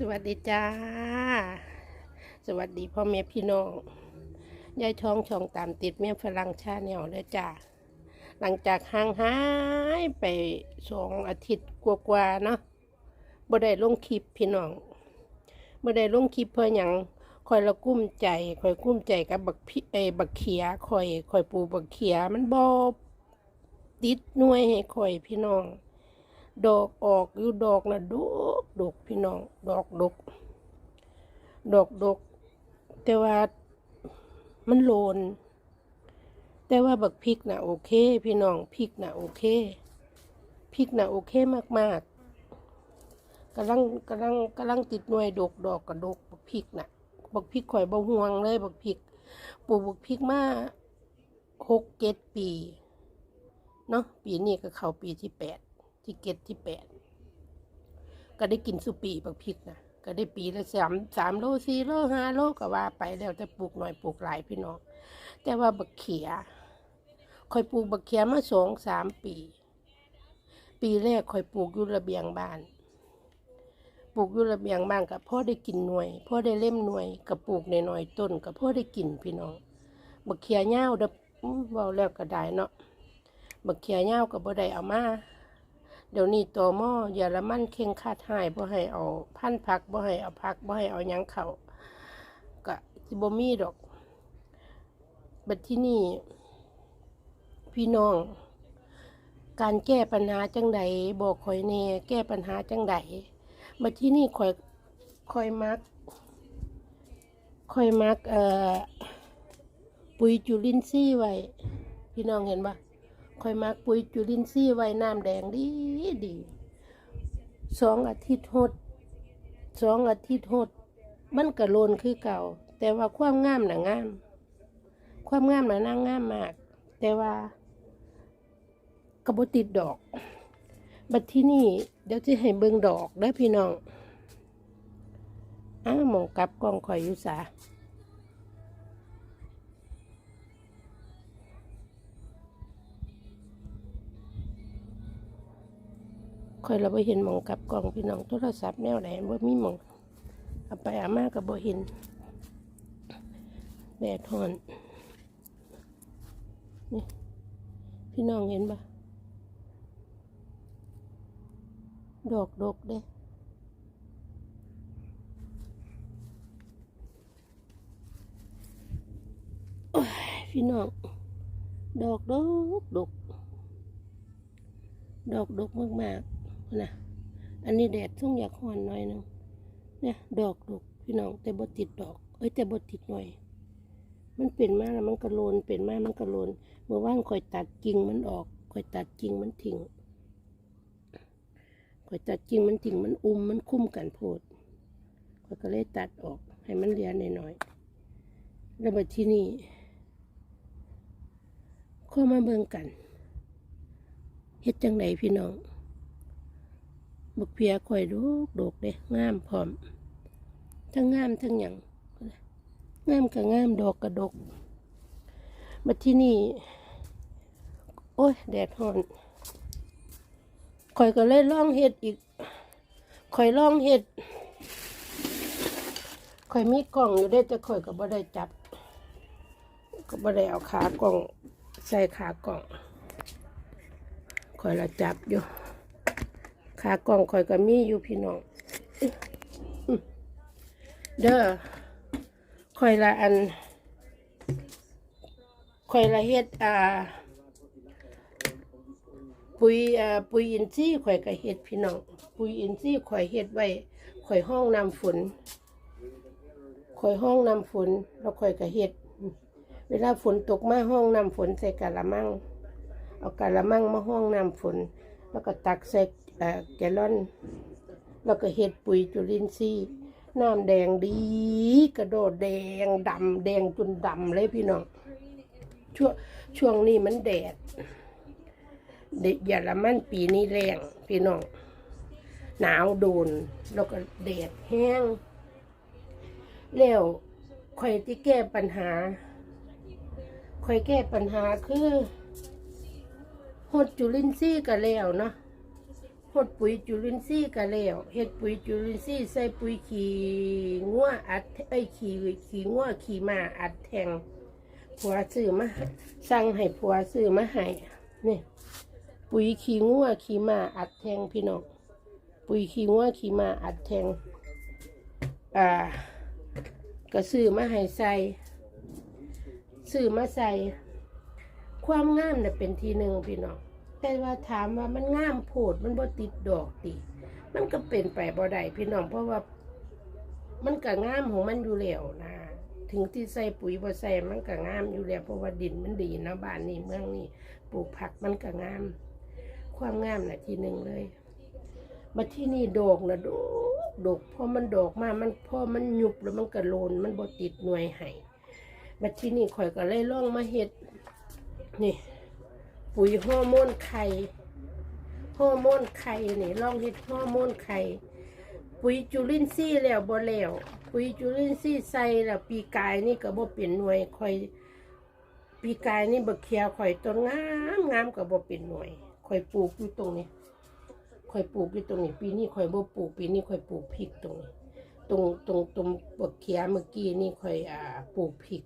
สวัสดีจ้า สวัสดีพ่อแม่พี่น้อง ยายทองช่องตามติดเมียฝรั่งชาแนลเลยจ้า หลังจากห่างหายไปสองอาทิตย์กว่าๆเนาะบ่ได้ลงคลิปพี่น้องบ่ได้ลงคลิปเพื่อหยังคอยละกุ้มใจคอยกุ้มใจกับบักพี่เอยบักเขียคอยคอยปูบักเขียมันบ่ติดหน่วยให้คอยพี่น้อง ดอกออกอยู่ดอกนะดกดกพี่น้อง ดอกดก ดอกดก แต่ว่ามันโลน แต่ว่าบักพริกนะโอเค พี่น้องพริกนะโอเคพริกนะโอเคมากๆกำลังกำลังกำลังติดหน่วยดกดอกกระดกบักพริกนะบักพริกข่อยบ่ห่วงเลยบักพริกปลูกบักพริกมาหกเจ็ดปีเนาะปีนี้ก็เข้าปีที่แปด ที่เก็ดที่แปดก็ได้กินสุปีบักพริกนะก็ได้ปีละสามสามโลสี่โลห้าโลก็ว่าไปแล้วแต่ปลูกหน่อยปลูกหลายพี่น้องแต่ว่าบักเขียคอยปลูกบักเขียมาสองสามปี ปีแรกคอยปลูกอยู่ระเบียงบ้านปลูกอยู่ระเบียงบ้านกับพ่อได้กินหน่วยพ่อได้เล่มหน่วยกับปลูกในหน่อยต้นกับพ่อได้กินพี่น้องบักเขียเง่าเด้ออื้อเว้าแล้วก็ได้เนาะบักเขียเง่ากับบ่ได้เอามา เดี๋ยวนี้ตัวหม้อเยอรมันเข่งคาดหายบ่ให้เอาพันธุ์ผักบ่ให้เอาผักบ่ให้เอายังเข้าก็สิบ่มีดอก บัดที่นี่พี่น้อง การแก้ปัญหาจังใดบอกข่อยแน่แก้ปัญหาจังใดบัดที่นี่ข่อยข่อยมักข่อยมักเอ่อปุ๋ยจุลินทรีย์ไว้พี่น้องเห็นปะ ข่อยมักปุ๋ยจุลินทรีย์ไว้น้ำแดงดีดีสองอาทิตย์หดสองอาทิตย์หดมันกระโลนคือเก่า แต่ว่าความงามหน่ะงาม ความงามหน่ะนางงามมาก แต่ว่ากระบติดดอก บัดที่นี่เดี๋ยวจะให้เบิ่งดอกได้พี่น้องอ้ามองกลับกล้องข่อยอยู่สา ข่อยเราไปเห็นหมองกลับกล้องพี่น้องโทรศัพท์แนวไหนว่ามีหมองเอาไปอามากับบ่เห็นแดดทอนนี่พี่น้องเห็นปะดอกดกเด้โอ้ยพี่น้องดอกดกดกดอกดกมากๆ นะอันนี้แดดส่งอยากหอนหน่อยหนึงเนี่ยดอกดกพี่น้องแต่บ่ติดดอก เอ้ยแต่บ่ติดหน่อย มันเป็นมาแล้วมันกระโลนเป็นมามันกระโลนเมื่อว่านคอยตัดกิ่งมันออกคอยตัดกิ่งมันทิ้งคอยตัดกิ่งมันทิ้งมันอุ้มมันคุ้มกันโพดคอยก็เลยตัดออก ให้มันเหลือหน่อยๆแล้วมาที่นี่ข้อมาเบิ่งกันเฮ็ดจังไดพี่น้อง บักเพียคอยดกดกเด้งามพร้อม ทั้งงามทั้งหยังงามกับงามดอกกระดกมาที่นี่ โอ้ย แดดร้อนข่อยก็เลยล่องเห็ดอีกข่อยล่องเห็ดข่อยมีกล่องอยู่ได้แต่ข่อยก็บ่ได้จับ ก็บ่ได้เอาขากล่อง ใส่ขากล่องข่อยละจับอยู่ ขากล่องข่อยก็มีอยู่พี่น้อง เด้อข่อยละอันข่อยละเฮ็ดอ่า ปุ๋ยอ่าปุ๋ยอินทรีย์ข่อยก็เฮ็ดพี่น้อง ปุ๋ยอินทรีย์ข่อยเฮ็ดไว้ข่อยห้องน้ำฝนข่อยห้องน้ำฝนแล้วข่อยก็เฮ็ด เวลาฝนตกมาห้องน้ำฝนใส่กะละมัง เอากะละมังมาห้องน้ำฝน แล้วก็ตักใส่เอ่อ แกลลอน แล้วก็เฮ็ดปุ๋ยจุลินทรีย์น้ำแดงดีกระโดดแดงดำแดงจนดำเลยพี่น้องช่วงช่วงนี้มันแดดเด็กอย่าละมันปีนี้แรงพี่น้องหนาวโดน แล้วก็แดดแห้ง แล้วคอยที่แก้ปัญหาคอยแก้ปัญหาคือหดจุลินทรีย์ก็แล้วเนาะ หดปุ๋ยจุลินทรีย์ก็แล้วเฮ็ดปุ๋ยจุลินทรีย์ใส่ปุ๋ยขี้งัวอัดเอ้ขี้ขี้งัวขี้ม้าอัดแทงผัวซื้อมาให้สั่งให้ผัวซื้อมาให้นี่ปุ๋ยขี้งัวขี้ม้าอัดแทงพี่น้องปุ๋ยขี้งัวขี้ม้าอัดแทงอ่าก็ซื้อมาให้ใส่ซื้อมาใส่ความงามน่ะเป็นทีหนึ่งพี่น้อง แต่ว่าถามว่ามันงามโพดมันบ่ติดดอกติ มันก็เป็นไปบ่ได้พี่น้องเพราะว่า มันก็งามของมันอยู่แล้วนะ ถึงที่ใส่ปุ๋ยบ่ใส่มันก็งามอยู่แล้วเพราะว่าดินมันดีนะบ้านนี้เมืองนี้ปลูกผักมันก็งาม ความงามน่ะทีหนึ่งเลยมาที่นี่ดอกนะดอกดอกพอมันดอกมามันพอมันหยุบแล้วมันก็โลนมันบ่ติดหน่วยให้มาที่นี่ข่อยก็เลยล่องมาเฮ็ดนี่ ปุ๋ยฮอร์โมนไข่ฮอร์โมนไข่นี่ลองเฮ็ดฮอร์โมนไข่ปุ๋ยจุลินทรีย์แล้วบ่แล้วปุ๋ยจุลินทรีย์ใส่แล้วปีกายนี่ก็บ่เป็นหน่วยคอย ปีกายนี่บักเขียวข่อยต้นงามงามก็บ่เป็นหน่วยข่อยปลูกอยู่ตรงนี้ข่อยปลูกอยู่ตรงนี้ ปีนี้ข่อยบ่ปลูกปีนี้ข่อยปลูกพริกตรงนี้ตรงตรงตรงบักเขียเมื่อกี้นี่ข่อยอ่าปลูกพริก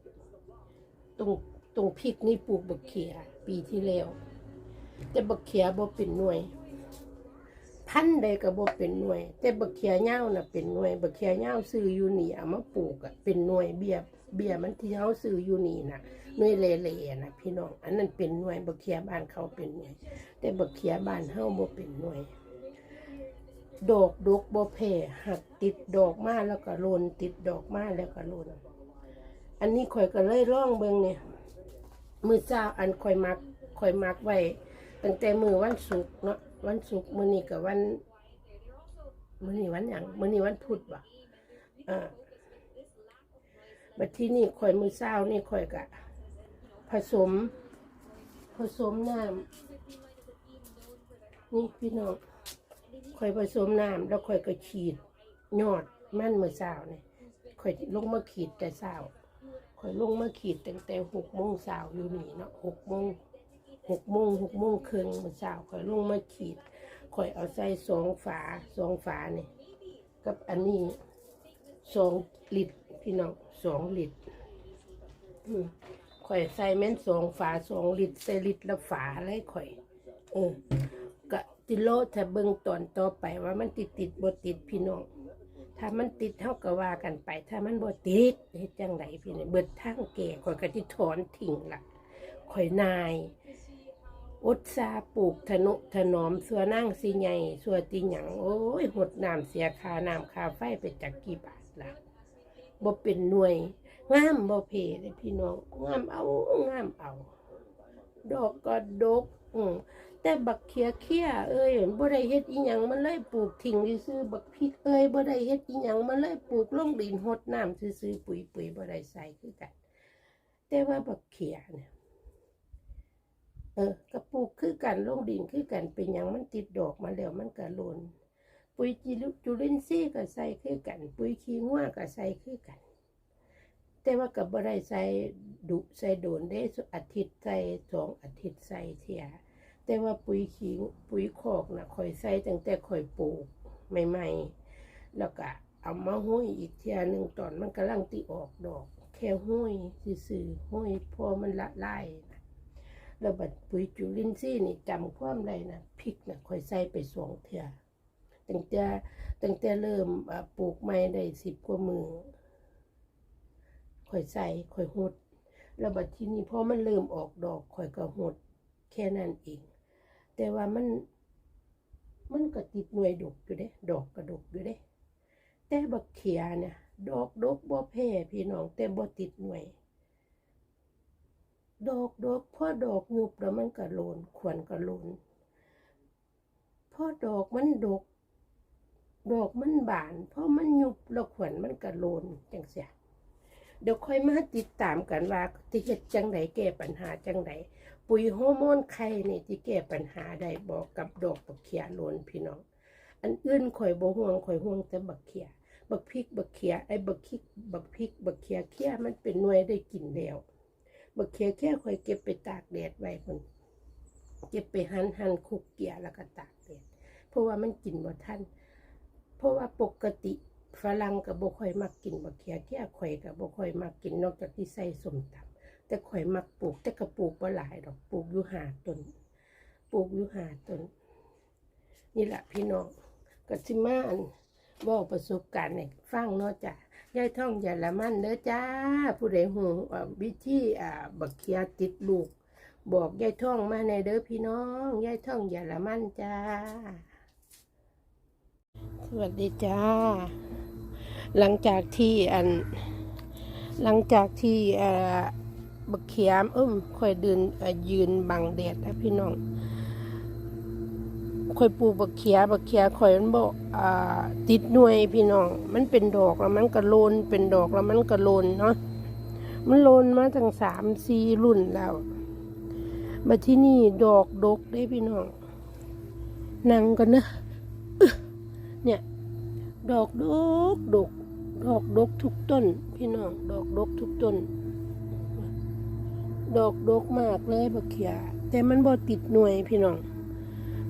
ตรงตรงพริกนี่ปลูกบักเขีย ปีที่แล้ว แต่บักเขียบ่เป็นหน่วย พันใดก็บ่เป็นหน่วย แต่บักเขียเหย้าน่ะเป็นหน่วยบักเขียเหย้าซื้ออยู่นี่เอามาปลูกอะเป็นหน่วยเบียเบียมันที่เฮาซื้ออยู่นี่น่ะหน่วยเละๆน่ะพี่น้องอันนั้นเป็นหน่วยบักเขียบ้านเขาเป็นหน่วย แต่บักเขียบ้านเฮาบ่เป็นหน่วยดอกดกบ่แผ่หักติดดอกมาแล้วก็โลนติดดอกมาแล้วก็โลนอันนี้ข่อยก็เลยร่องเบิงเนี่ย มือเจ้าอันข่อยมักข่อยมักไว้ตั้งแต่มือวันศุกร์เนาะวันศุกร์มื้อนี้กับวันมื้อนี้วันหยังมื้อนี้วันพุธว่ะอ่าบัดที่นี่ข่อยมือเช้านี่ข่อยกะ ผสม ผสมน้ำนี่พี่น้องข่อยผสมน้ำแล้วข่อยก็ขีดยอดมันมือเช้านี่ข่อยลงมาขีดแต่เช้า ข่อยลงมาขีดตั้งแต่หกโมงเช้าอยู่นี่เนาะหกโมงหกโมงหกโมงครึ่งมื้อเช้าข่อยลงมาขีดข่อยเอาใส่สองฝาสองฝาเนี่ยกับอันนี้สองลิตรพี่น้องสองลิตรข่อยใส่แม่นสองฝาสองลิตรใส่ลิตรละฝาเลยข่อยเออกะติโลถ้าเบิ่งตอนต่อไปว่ามันติดติดบ่ติดพี่น้อง ถ้ามันติดเท่ากับว่ากันไป ถ้ามันบ่ติดเฮ็ดจังไดพี่เนี่ยเบิดทางแก่ข่อยก็สิถอนทิ้งละข่อยนายอุตสาปลูกทนุถนอมสัวนั่งสิใหญ่สัวติหยังโอ้ยหดน้ำเสียคาน้ำคาไฟไปจากกี่บาทละบ่เป็นหน่วยงามบ่เพเลยพี่น้องงามเอางามเอา ดอกก็ดกอืม แต่บักเขียเขียเอ้ยบ่ได้เฮ็ดอีหยังมันเลยปลูกทิ้งซื่อบักพริกเอ้ยบ่ได้เฮ็ดอีหยังมันเลยปลูกลงดินหดน้ำซื่อปุ๋ยปุ๋ยบ่ได้ใส่คือกัน แต่ว่าบักเขียเนี่ยเออก็ปลูกคือกันลงดินคือกันเป็นหยังมันติดดอกมาแล้วมันก็หล่นปุ๋ยจิลุจุลินทรีย์ก็ใส่คือกัน ปุ๋ยขี้งัวก็ใส่คือกัน แต่ว่าก็บ่ได้ใส่ดุใส่โดนได้อาทิตย์ใส่สองอาทิตย์ใส่เทีย แต่ว่าปุ๋ยขี้ปุ๋ยคอกนะข่อยใส่ตั้งแต่ข่อยปลูกใหม่ๆ แล้วก็เอามาห้อยอีกเทียหนึ่งตอนมันกำลังติออกดอก แค่ห้อยซื่อๆห้อยพอมันละลายนะแล้วบัดปุ๋ยจุลินทรีย์นี่จำความได้นะพริกนะข่อยใส่ไปสองเทียตั้งแต่ตั้งแต่เริ่มปลูกใหม่ได้สิบกว่ามือข่อยใส่ข่อยหดแล้วบัดที่นี่พอมันเริ่มออกดอกข่อยก็หดแค่นั้นเอง แต่ว่ามัน มันก็ติดหน่วยดกอยู่เด้ ดอกก็ดกอยู่เด้ แต่บักเขียเนี่ย ดอกดกบ่แพ้พี่น้องแต่บ่ติดหน่วย ดอกดกพ่อดอกยุบแล้วมันก็โลนขวนก็โลนพ่อดอกมันดก ดอกมันบานพอมันยุบแล้วขวนมันก็โลนจังเสียเดี๋ยวค่อยมาติดตามกันว่าที่เฮ็ดจังไดแก้ปัญหาจังได ปุ๋ยฮอร์โมนไข่นี่ที่แก้ปัญหาได้บอกกับดอกบักเขียโลนพี่น้อง อันอื่นข่อยบ่ห่วงข่อยห่วงแต่บักเขียบักพริกบักเขียไอ้บักพริกบักพริกบักเขียเขียมันเป็นหน่วยได้กินแล้วบักเขียเขียข่อยเก็บไปตากแดดไว้พุ่นเก็บไปหั่นหั่นคุกเกียแล้วก็ตากแดดเพราะว่ามันกินบ่ทันเพราะว่าปกติฝรั่งก็บ่ค่อยมักกินบักเขียเที่ยข่อยก็บ่ค่อยมักกินนอกจากที่ใส่ส้มตำ แต่ข่อยมักปลูก แต่ก็ปลูกบ่หลายดอกปลูกอยู่หาต้นปลูกอยู่หาต้นนี่แหละพี่น้องก็สิมาอันเว้าประสบการณ์ให้ฟังเนาะจ้ะยายท่องอย่าละมันเด้อจ้า ผู้ใดฮู้เอ่อวิธีอ่าบักเขียติดลูก บอกยายท่องมาในเด้อพี่น้องยายท่องอย่าละมันจ้า สวัสดีจ้า หลังจากที่อัน หลังจากที่อ่อ บักเขียมเอิ่มค่อยเดินเอ่อยืนบังแดดนะพี่น้องค่อยปลูกบักเขียบักเขียค่อยมันบอกอ่าติดหน่วยพี่น้อง มันเป็นดอกแล้วมันก็โลนเป็นดอกแล้วมันก็โลนเนาะมันโลนมาตั้งสามสี่รุ่นแล้ว มาที่นี่ดอกดกได้พี่น้องนั่งกันนะอึ๊ะเนี่ย ดอกดกดก ดอกดกทุกต้น พี่น้อง ดอกดกทุกต้น ดอกดกมากเลยบักเขียแต่มันบ่ติดหน่วยพี่น้อง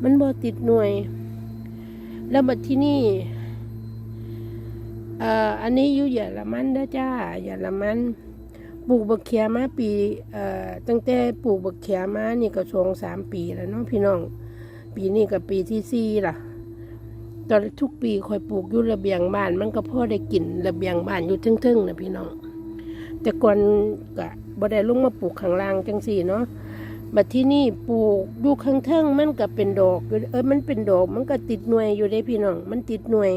มันบ่ติดหน่วย แล้วบัดที่นี่เอ่ออันนี้อยู่อย่าละมันเด้จ้าอย่าละมันปลูกบักเขียมาปีเอ่อตั้งแต่ปลูกบักเขียมานี่ก็สองสามปีแล้วเนาะพี่น้อง ปีนี้ก็ปีที่สี่ล่ะตอนทุกปีคอยปลูกอยู่ระเบียงบ้าน มันก็พอได้กินระเบียงบ้านอยู่ทึ่งๆนะพี่น้อง แต่ก่อนก็บ่ได้ลงมาปลูกข้างล่างจังสี่เนาะบัดที่นี่ปลูกอยู่ข้างเทิงมันก็เป็นดอกเออมันเป็นดอกมันก็ติดหน่วยอยู่ได้พี่น้องมันติดหน่วย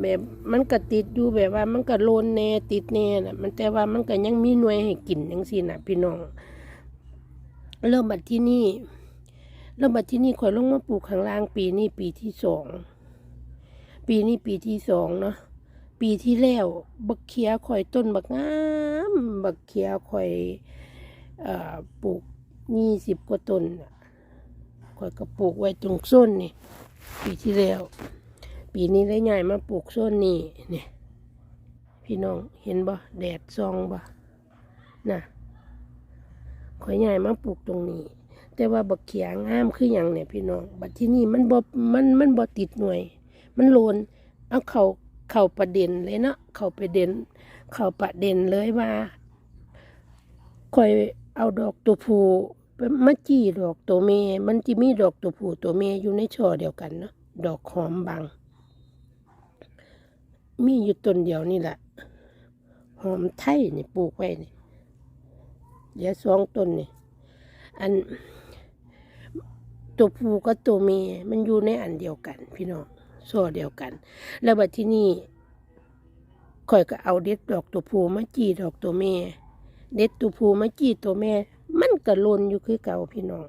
แบบมันก็ติดอยู่แบบว่ามันก็โลนแน่ติดแน่น่ะมันแต่ว่ามันก็ยังมีหน่วยให้กินจังสี่น่ะพี่น้องเริ่มบัดที่นี่เริ่มบัดที่นี่ข่อยลงมาปลูกข้างล่างปีนี้ปีที่สองปีนี้ปีที่สองเนาะ ปีที่แล้วบักเขียข่อยต้นบักงามบักเขียข่อยอปลูกยี่สิบกว่าต้นข่อยก็ปลูกไว้ตรงส้นนี่ปีที่แล้ว ปีนี้ได้ใหญ่มาปลูกส้นนี่เนี่ยพี่น้องเห็นบ่แดดซองบ่น่ะข่อยใหญ่มาปลูกตรงนี้ แต่ว่าบักเขียงามคืออย่างเนี่ยพี่น้องบัดที่นี่มันบ่มันมันบ่ติดหน่วย มันโลนเอาเขา เข้าประเด็นเลยเนาะเข้าประเด็น เข้าประเด็นเลยว่าคอยเอาดอกตัวผู้มาจี้ดอกตัวเมยมันจะมีดอกตัวผู้ตัวเมอยู่ในช่อเดียวกันเนาะดอกหอมบางมีอยู่ต้นเดียวนี่แหละหอมไทยนี่ปลูกไว้นี่เดี๋ยวสองต้นนี่อันตัวผู้กับตัวเมย์มันอยู่ในอันเดียวกัน พี่น้อง โซ่เดียวกัน แล้วบัดที่นี่ข่อยก็เอาเด็ดดอกตัวผู้มาจี้ดอกตัวเมย์เด็ดตัวผู้มาจี้ตัวแม่ มันก็ลนอยู่คือเก่าพี่น้อง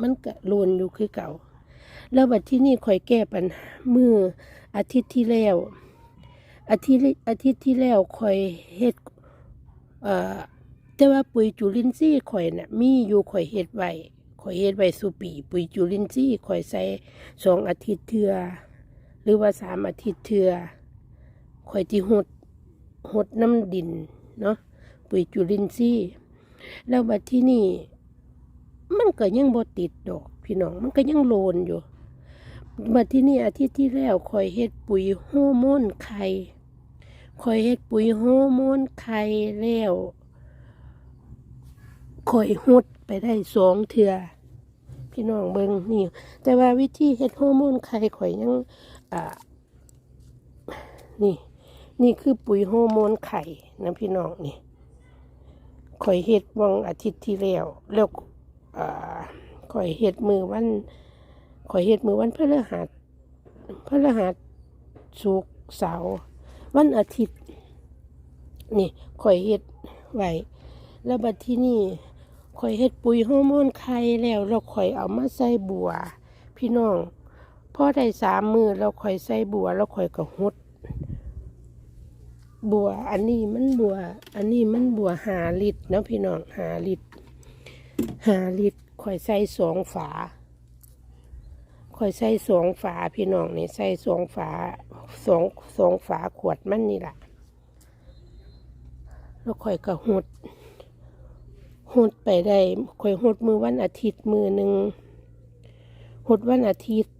มันก็ลนอยู่คือเก่า แล้วบัดที่นี่ข่อยแก้ปัญหามืออาทิตย์ที่แล้วอาทิตย์อาทิตย์ที่แล้วข่อยเฮ็ดเอ่อแต่ว่าปุ๋ยจุลินทรีย์ข่อยน่ะมีอยู่ข่อยเฮ็ดไว้ข่อยเฮ็ดไว้สุปี ปุ๋ยจุลินทรีย์ข่อยใส่สองอาทิตย์เทื่อ หรือว่าสามอาทิตย์เทื่อข่อยที่หดหดน้ำดินเนาะปุ๋ยจุลินทรีย์แล้วบัดที่นี่ มันก็ยังบ่ติดดอก พี่น้องมันก็ยังโลนอยู่บัดที่นี่อาทิตย์ที่แล้วข่อยเฮ็ดปุ๋ยฮอร์โมนไข่ข่อยเฮ็ดปุ๋ยฮอร์โมนไข่แล้วข่อยหดไปได้สองเทื่อพี่น้องเบิงนี่ แต่ว่าวิธีเฮ็ดฮอร์โมนไข่ข่อยยัง อ่านี่ นี่คือปุ๋ยฮอร์โมนไข่นะพี่น้องนี่ข่อยเฮ็ดวังอาทิตย์ที่แล้วแล้วอ่าข่อยเฮ็ดมือวันข่อยเฮ็ดมือวันพฤหัสพฤหัสศุกร์เสาร์วันอาทิตย์ นี่ข่อยเฮ็ดไว้แล้วบัดที่นี่ข่อยเฮ็ดปุ๋ยฮอร์โมนไข่แล้วแล้วข่อยเอามาใส่บัว พี่น้อง พอได้สามมือแล้วข่อยใส่บัวแล้วข่อยก็หดบัว อันนี้มันบัว อันนี้มันบัวหาลิตรนะพี่น้องหาลิตรหาลิตรข่อยใส่สองฝาข่อยใส่สองฝาพี่น้องนี่ใส่สองฝาสองสองฝาขวดมันนี่แหละแล้วข่อยก็หดหดไปได้ข่อยหดมือวันอาทิตย์มือหนึ่งหดวันอาทิตย์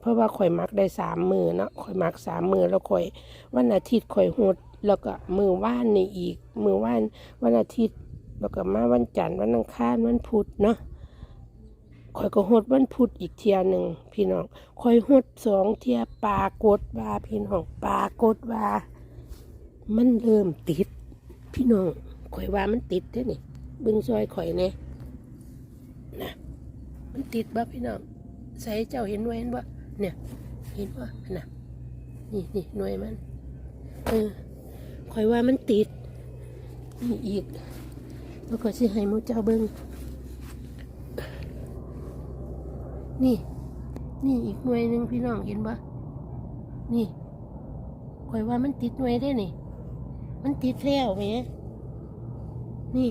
เพราะว่าข่อยมักได้สามมือเนาะข่อยมักสามมือแล้วข่อยวันอาทิตย์ข่อยหดแล้วก็มือว่านนี่อีก มือว่านวันอาทิตย์แล้วก็มาวันจันทร์วันอังคารวันพุธเนาะข่อยก็หดวันพุธอีกเทียหนึ่งพี่น้องข่อยหดสองเทียปรากฏว่าพี่น้องปรากฏว่า มันเริ่มติด พี่น้องข่อยว่ามันติดเด้นี่บึงซอยข่อยเนี่ยนะมันติดบ่พี่น้องใส่เจ้าเห็นไว้เห็นบ่ เนี่ย เห็นบ่น่ะนี่นี่หน่วยมันเออข่อยว่ามันติดนี่อีกแล้วก็สิให้มูเจ้าเบิ่งนี่ นี่อีกหน่วยหนึ่งพี่น้องเห็นบ่นี่ข่อยว่ามันติดหน่วยได้นี่ มันติดแล้วแหมนี่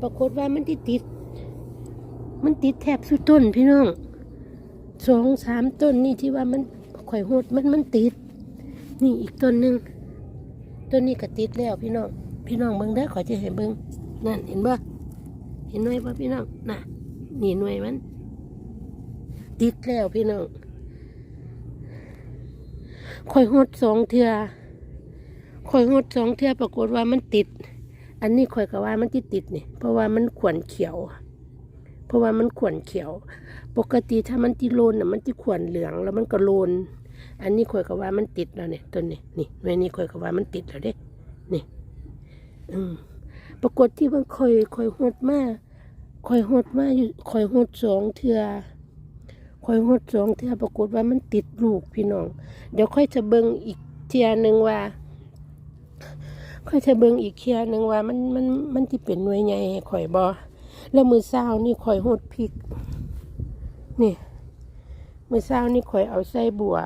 ปรากฏว่ามันติดติด มันติดแทบสุดต้นพี่น้อง สองสามต้นนี่ที่ว่ามันข่อยโหดมันมันติด นี่อีกต้นหนึ่งต้นนี้ก็ติดแล้วพี่น้องพี่น้องเบิ่งได้ขอยจะเห็นเบิ่งนั่นเห็นบ่เห็นหน่วยบ่พี่น้องน่ะนี่หน่วยมัน ติดแล้วพี่น้องข่อยหดสองเทือข่อยหดสองเทือปรากฏว่ามันติด อันนี้ข่อยก็ว่ามันติดติดนี่เพราะว่ามันขวนเขียว ราะว่ามันขวนเขียว ปกติถ้ามันติโลนน่ะมันจะขวนเหลืองแล้วมันก็โลน อันนี้ข่อยก็ว่ามันติดแล้วเนี่ยต้นนี้นี่หน่นี้ข่อยก็ว่ามันติดแล้วเด้นี่อืมปรากฏที่มันข่อยข่อยหดมากข่อยหดมากอยู่ข่อยหดสองเทือข่อยหดสองเทือปรากฏว่ามันติดลูกพี่น้อง เดี๋ยวค่อยจะเบิ่งอีกเทียหนึ่งว่า ค่อยจะเบิ่งอีกเทียหนึ่งว่า มันมันมันที่เป็นหน่วยใหญ่ข่อยบอ แล้วมือเศร้านี่ข่อยหดพริก นี่ มือเศร้านี่ข่อยเอาใส่บัว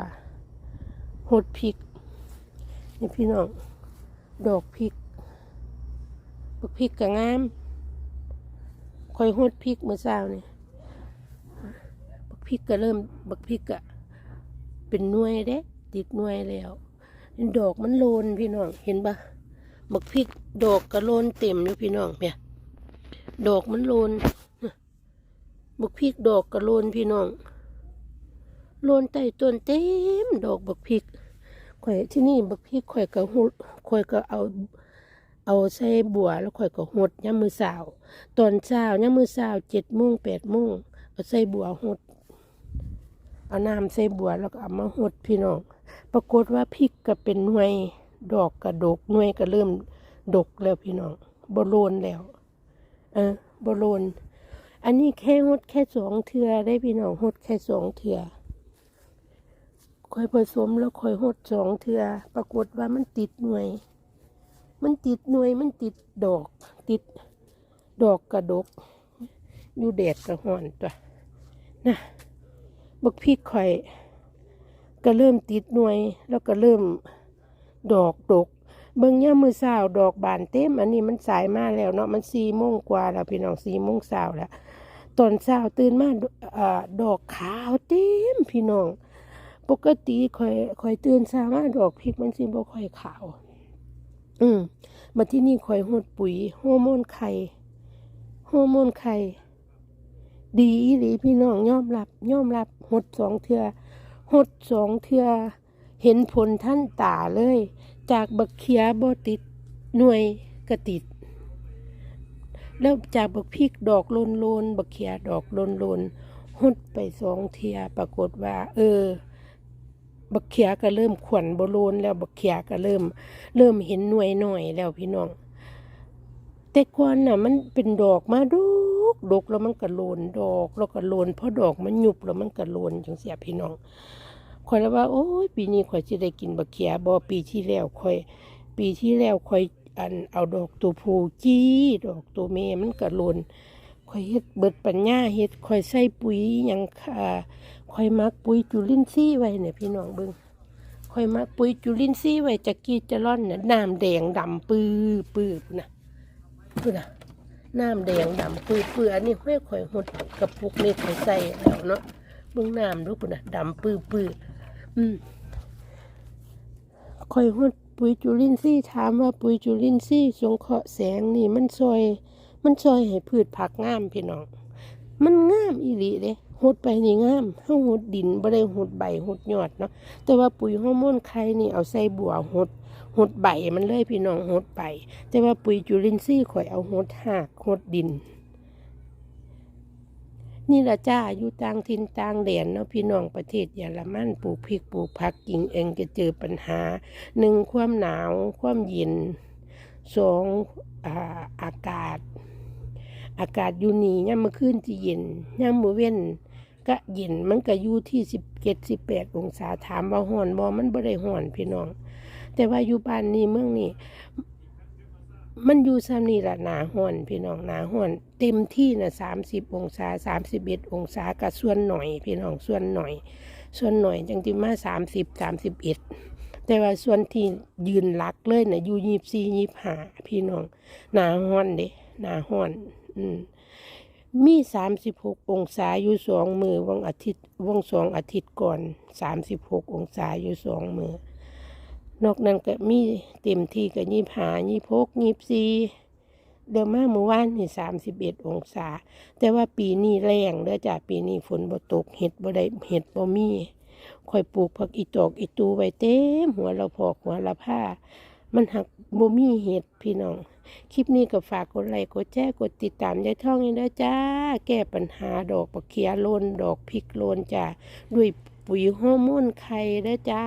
หดพริก นี่พี่น้อง ดอกพริกบักพริกก็งามข่อยหดพริกมือเช้านี่บักพริกก็เริ่มบักพริกก็เป็นหน่วยเด้ ติดหน่วยแล้วดอกมันโลนพี่น้อง เห็นปะบักพริกดอกก็โลนเต็มอยู่พี่น้องเนี่ย ดอกมันโลนบักพริกดอกก็โลนพี่น้องโลนใต้ต้นเต็มดอกบักพริกข่อยที่นี่บักพริกข่อยก็หุดข่อยก็เอาเอาใส่บัวแล้วข่อยก็หดย่ามมือสาวตอนเช้าย่ามมือสาวเจ็ดโมงแปดโมงเอาใส่บัวหดเอาน้ำใส่บัวแล้วก็เอามาหดพี่น้องปรากฏว่าพริกก็เป็นหน่วยดอกกระดกหน่วยก็เริ่มดกแล้วพี่น้องบโลนแล้ว ออบโลนอันนี้แค่หดแค่สองเทือได้พี่น้องหดแค่สองเทือค่อยผสมแล้วค่อยหดสองเทือปรากฏว่ามันติดหน่วย มันติดหน่วยมันติดดอก ติดดอกกระดก อยู่แดดกระห่อนตัวนะบักพริกข่อย ก็เริ่มติดหน่วย แล้วก็เริ่มดอกดก เบิ่งย่ามมือสาวดอกบานเต็ม อันนี้มันสายมากแล้วเนาะมันสี่โมงกว่าแล้วพี่น้องสี่โมงสาวแล้วตอนเช้าตื่นมาอดอกขาวเต็มพี่น้อง ปกติข่อยข่อยตื่นเช้ามาดอกพริกมันสิบ่ค่อยขาว อืมมาที่นี่ข่อยหดปุ๋ยฮอร์โมนไข่ฮอร์โมนไข่ดีอีหลีพี่น้องยอมรับยอมรับหดสองเทือหดสองเทือเห็นผลท่านตาเลย จากบักเขียบติดหน่วยกระติด แล้วจากบักพริกดอกโลนโลนบักเขียดอกโลนโลนหดไปสองเทียปรากฏว่า เออ บักเขียก็เริ่มขวัญบโลนแล้วบักเขียก็เริ่ม เริ่มเห็นหน่วยหน่อยแล้วพี่น้องแต่ก่อนน่ะ มันเป็นดอกมาดกดกแล้วมันก็โลนดอก แล้วก็โลนเพราะดอกมันหยุบแล้วมันก็โลนจังเสียพี่น้อง ข่อยแล้วว่า โอ้ยปีนี้ข่อยจะได้กินบักเขียบ่ปีที่แล้วข่อย ปีที่แล้วข่อยอันเอาดอกตัวผู้จี้ดอกตัวเมมันก็โลนข่อยเฮ็ดเบิดปัญญาเฮ็ดข่อยใส่ปุ๋ยยังค่ะข่อยมักปุ๋ยจุลินทรีย์ไว้เนี่ยพี่น้องเบิ่งข่อยมักปุ๋ยจุลินทรีย์ไว้จะกีจะร่อนน่ะน้ำแดงดำปื้อปื้อนะพุ่นน่ะน้ำแดงดำปื้อปื้ออันนี้ค่อยข่อยหดกระปุกนี่ข่อยใส่แล้วเนาะเบิ่งน้ำดูพุ่นนะดำปื้อปื้อ อืมข่อยหดปุ๋ยจุลินทรีย์ถามว่าปุ๋ยจุลินทรีย์สงเคราะห์แสงนี่มันซอย มันซอยให้พืชผักงามพี่น้อง มันงามอีหลีเด้หดไปนี่งามเฮาหดดินบ่ได้หดใบหดยอดเนาะ แต่ว่าปุ๋ยฮอร์โมนไข่นี่เอาใส่บัวหดหดใบมันเลยพี่น้องหดใบแต่ว่าปุ๋ยจุลินทรีย์ข่อยเอาหดหากหดดิน นี่ละจ้าอยู่ต่างถิ่นต่างแดนเนาะพี่น้องประเทศเยอรมันปลูกพริกปลูกผักกิงเองจะเจอปัญหาหนึ่งความหนาวความเย็นสองอาอากาศ อากาศอยู่นี่ย่ามมื้อคืนที่เย็นย่ามมื้อเว้นก็เย็นมันก็อยู่ที่สิบเจ็ดสิบแปดองศาถามว่าร้อนบ่มันบ่ได้ร้อนพี่น้อง แต่ว่าอยู่บ้านนี้เมืองนี้ มันอยู่ซ้ำนี่ละหนาห้อนพี่น้องหนาห้อนเต็มที่นะสามสิบองศาสามสิบเอ็ดองศากับส่วนหน่อย พี่น้องส่วนหน่อย ส่วนหน่อยจังที่มาสามสิบสามสิบเอ็ดแต่ว่าส่วนที่ยืนหลักเลยนะอยู่ยี่สี่ยี่ห้าพี่น้องหนาห้อนเด้หนาห้อน อืมมีสามสิบหกองศาอยู่สองมือวันอาทิตย์วันสองอาทิตย์ก่อนสามสิบหกองศาอยู่สองมือ นอกนั้นก็มีเต็มที่ก็ยี่หายี่พกยี่สีเดี๋ยวมาเมื่อวานนี่สามสิบเอ็ดองศา แต่ว่าปีนี้แรงเด้อจ้ะปีนี้ฝนบ่ตกเห็ดบ่ได้เห็ดบ่มีคอยปลูกผักอีตอกอีตูไว้เต็มหัวละพอกหัวละผ้า มันหักบ่มีเห็ดพี่น้อง คลิปนี้ก็ฝากกดไลค์กดแชร์กดติดตามยายท่องให้ด้วยจ้า แก้ปัญหาดอกปะเคียโลนดอกพริกโลนจ้าด้วยปุ๋ยฮอร์โมนไข่เด้อจ้า